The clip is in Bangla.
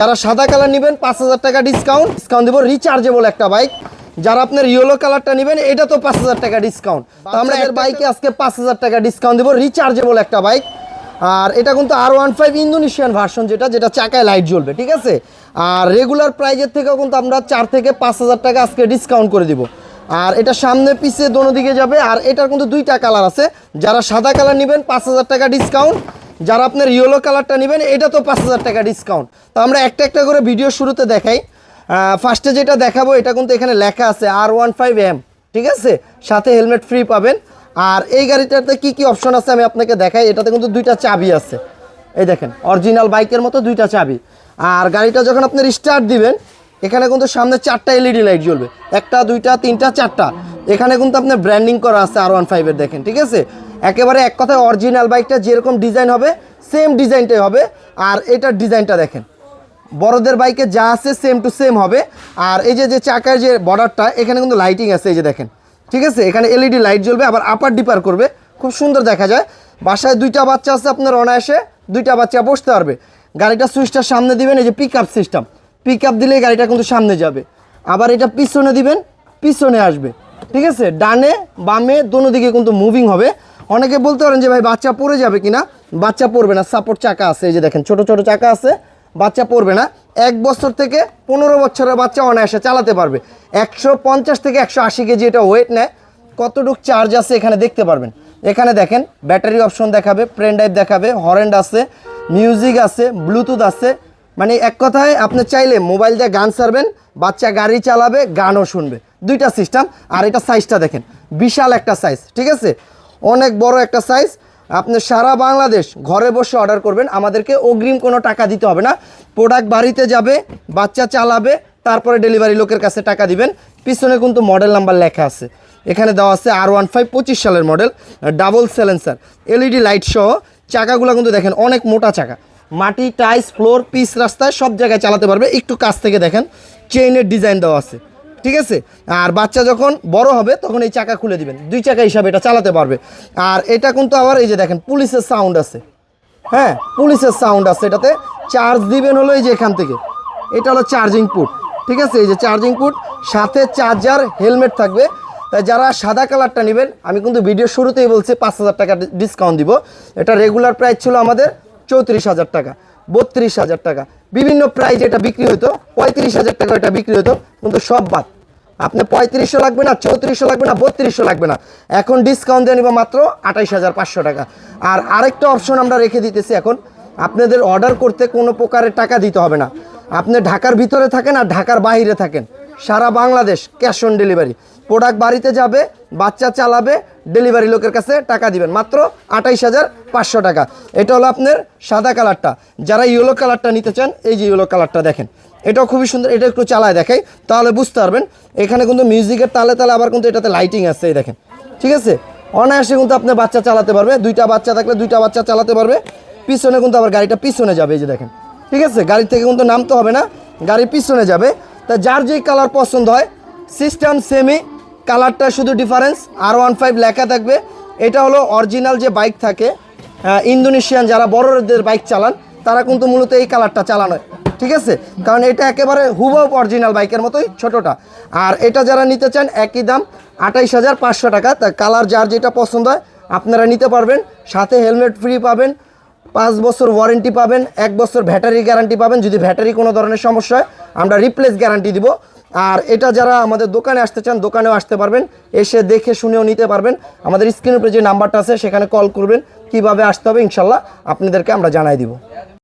যারা সাদা কালার নেবেন পাঁচ হাজার টাকা ডিসকাউন্ট ডিসকাউন্ট দেবো রিচার্জেবল একটা বাইক যারা আপনার ইয়েলো কালারটা নেবেন এটা তো পাঁচ হাজার টাকা ডিসকাউন্ট তো আমরা এর বাইকে আজকে পাঁচ হাজার টাকা ডিসকাউন্ট দেবো রিচার্জেবল একটা বাইক আর এটা কিন্তু R one five Indonesian version যেটা যেটা চাকায় লাইট জ্বলবে ঠিক আছে? আর রেগুলার প্রাইজের থেকেও কিন্তু আমরা চার থেকে পাঁচ হাজার টাকা আজকে ডিসকাউন্ট করে দিব। আর এটা সামনে পিছে দোনো দিকে যাবে আর এটার কিন্তু দুইটা কালার আছে। যারা সাদা কালার নেবেন পাঁচ হাজার টাকা ডিসকাউন্ট যারা আপনার ইয়েলো কালারটা নেবেন, এটা তো পাঁচ হাজার টাকা ডিসকাউন্ট তো আমরা একটা একটা করে ভিডিও শুরুতে দেখাই। ফার্স্টে যেটা দেখাবো, এটা কিন্তু এখানে লেখা আছে আর ওয়ান ফাইভ এম ঠিক আছে? সাথে হেলমেট ফ্রি পাবেন। আর এই গাড়িটাতে কি কি অপশন আছে আমি আপনাকে দেখাই। এটাতে কিন্তু দুইটা চাবি আছে। এই দেখেন অরিজিনাল বাইকের মতো দুইটা চাবি। আর গাড়িটা যখন আপনার স্টার্ট দিবেন, এখানে কিন্তু সামনে চারটা এলইডি লাইট জ্বলবে। একটা, দুইটা, তিনটা, চারটা। এখানে কিন্তু আপনার ব্র্যান্ডিং করা আছে আর ওয়ান ফাইভের দেখেন, ঠিক আছে? একেবারে এক কথায় অরিজিনাল বাইকটা যেরকম ডিজাইন হবে সেম ডিজাইনটাই হবে। আর এটার ডিজাইনটা দেখেন, বড়দের বাইকে যা আছে সেম টু সেম হবে। আর এই যে যে চাকার যে বর্ডারটা এখানে কিন্তু লাইটিং আছে, এই যে দেখেন। ঠিক আছে? এখানে এলইডি লাইট জ্বলবে, আবার আপার ডিপার করবে। খুব সুন্দর দেখা যায়। বাসায় দুইটা বাচ্চা আছে আপনার অনায়াসে, দুইটা বাচ্চা বসতে পারবে। গাড়িটা সুইচটা সামনে দিবেন, এই যে pick up system pick up দিলে গাড়িটা কিন্তু সামনে যাবে। আবার এটা পিছনে দিবেন, পিছনে আসবে। ঠিক আছে? ডানে, বামে, দোনো দিকে কিন্তু মুভিং হবে। অনেকে বলতে পারেন যে ভাই, বাচ্চা পড়ে যাবে কিনা? বাচ্চা পড়বে না সাপোর্ট চাকা আছে, এই যে দেখেন, ছোট ছোট চাকা আছে, বাচ্চা পড়বে না। এক বছর থেকে পনেরো বছরের বাচ্চা অনায়াসে চালাতে পারবে। একশো পঞ্চাশ থেকে একশো আশি কেজি এটা ওয়েট নেয়। কতটুক চার্জ আছে এখানে দেখতে পারবেন। এখানে দেখেন ব্যাটারি অপশন দেখাবে প্রেন ড্রাইভ দেখাবে হরেন্ড আছে মিউজিক আছে ব্লুটুথ আছে। মানে এক কথায়, আপনি চাইলে মোবাইল দিয়ে গান সারবেন, বাচ্চা গাড়ি চালাবে, গানও শুনবে। দুইটা সিস্টেম আর এটা সাইজটা দেখেন, বিশাল একটা সাইজ ঠিক আছে? অনেক বড় একটা সাইজ আপনি সারা বাংলাদেশ ঘরে বসে অর্ডার করবেন। আমাদেরকে অগ্রিম কোনো টাকা দিতে হবে না। প্রোডাক্ট বাড়িতে যাবে, বাচ্চা চালাবে, তারপরে ডেলিভারি লোকের কাছে টাকা দিবেন। পিছনে কিন্তু মডেল নাম্বার লেখা আছে। এখানে দেওয়া আছে আর ওয়ান ফাইভ পঁচিশ সালের model double silencer LED light সহ চাকাগুলো কিন্তু দেখেন, অনেক মোটা চাকা। মাটি টাইস ফ্লোর পিস রাস্তায় সব জায়গায় চালাতে পারবে। একটু কাছ থেকে দেখেন। চেইনের ডিজাইন দেওয়া আছে। ঠিক আছে? আর বাচ্চা যখন বড় হবে, তখন এই চাকা খুলে দিবেন। দুই চাকা হিসাবে এটা চালাতে পারবে। আর এটা কিন্তু আবার এই যে দেখেন, পুলিশের সাউন্ড আছে। হ্যাঁ পুলিশের সাউন্ড আছে এটাতে। চার্জ দিবেন হলো এই যে এখান থেকে। এটা হলো চার্জিং পুট ঠিক আছে? এই যে চার্জিং পুট সাথে চার্জার হেলমেট থাকবে। তাই যারা সাদা কালারটা নেবেন, আমি কিন্তু ভিডিও শুরুতেই বলছি, পাঁচ হাজার টাকা ডিসকাউন্ট দিব। এটা রেগুলার প্রাইস ছিল আমাদের চৌত্রিশ হাজার টাকা। বত্রিশ হাজার টাকা। বিভিন্ন প্রাইজ এটা বিক্রি হতো পঁয়ত্রিশ হাজার টাকা এটা বিক্রি হতো কিন্তু সব বাদ। আপনি পঁয়ত্রিশশো লাগবে না, চৌত্রিশশো লাগবে না, বত্রিশশো লাগবে না। এখন ডিসকাউন্ট দিয়ে নিব মাত্র আঠাইশ হাজার পাঁচশো টাকা। আর আরেকটা অপশন আমরা রেখে দিতেছি এখন, আপনাদের অর্ডার করতে কোনো প্রকারের টাকা দিতে হবে না। আপনি ঢাকার ভিতরে থাকেন আর ঢাকার বাইরে থাকেন। সারা Bangladesh cash on delivery product বাড়িতে যাবে, বাচ্চা চালাবে, ডেলিভারি লোকের কাছে টাকা দিবেন। মাত্র আঠাইশ হাজার পাঁচশো টাকা। এটা হলো আপনার সাদা কালারটা। যারা ইয়েলো কালারটা নিতে চান, এই যে ইয়েলো কালারটা দেখেন। এটাও খুবই সুন্দর, এটা একটু চালায় দেখাই, তাহলে বুঝতে পারবেন। এখানে কিন্তু মিউজিকের তালে তালে আবার কিন্তু এটাতে লাইটিং আছে, এই দেখেন। ঠিক আছে? অনায়াসে কিন্তু আপনি বাচ্চা চালাতে পারবে, দুইটা বাচ্চা থাকলে দুইটা বাচ্চা চালাতে পারবে। পিছনে কিন্তু আবার গাড়িটা পিছনে যাবে, এই যে দেখেন। ঠিক আছে? গাড়ি থেকে কিন্তু নামতে হবে না, গাড়ি পিছনে যাবে। তা যার যেই কালার পছন্দ হয় সিস্টেম সেমি কালারটা শুধু ডিফারেন্স আর ওয়ান ফাইভ লেখা থাকবে। এটা হলো অরিজিনাল যে বাইক থাকে ইন্দোনেশিয়ান যারা বড়দের বাইক চালান, তারা কিন্তু মূলত এই কালারটা চালানো। ঠিক আছে? কারণ এটা একেবারে হুবহু অরিজিনাল বাইকের মতোই ছোটোটা। আর এটা যারা নিতে চান, একই দাম, আঠাইশ হাজার পাঁচশো টাকা। তা কালার যার যেটা পছন্দ হয়, আপনারা নিতে পারবেন। সাথে হেলমেট ফ্রি পাবেন, পাঁচ বছর ওয়ারেন্টি পাবেন, এক বছর ব্যাটারি গ্যারান্টি পাবেন। যদি ব্যাটারি কোনো ধরনের সমস্যা হয়, আমরা রিপ্লেস গ্যারান্টি দিব। আর এটা যারা আমাদের দোকানে আসতে চান, দোকানেও আসতে পারবেন। এসে দেখে শুনেও নিতে পারবেন। আমাদের স্ক্রিনের উপরে যে নাম্বারটা আছে, সেখানে কল করবেন। কীভাবে আসতে হবে, ইনশাল্লাহ আপনাদেরকে আমরা জানাই দিব।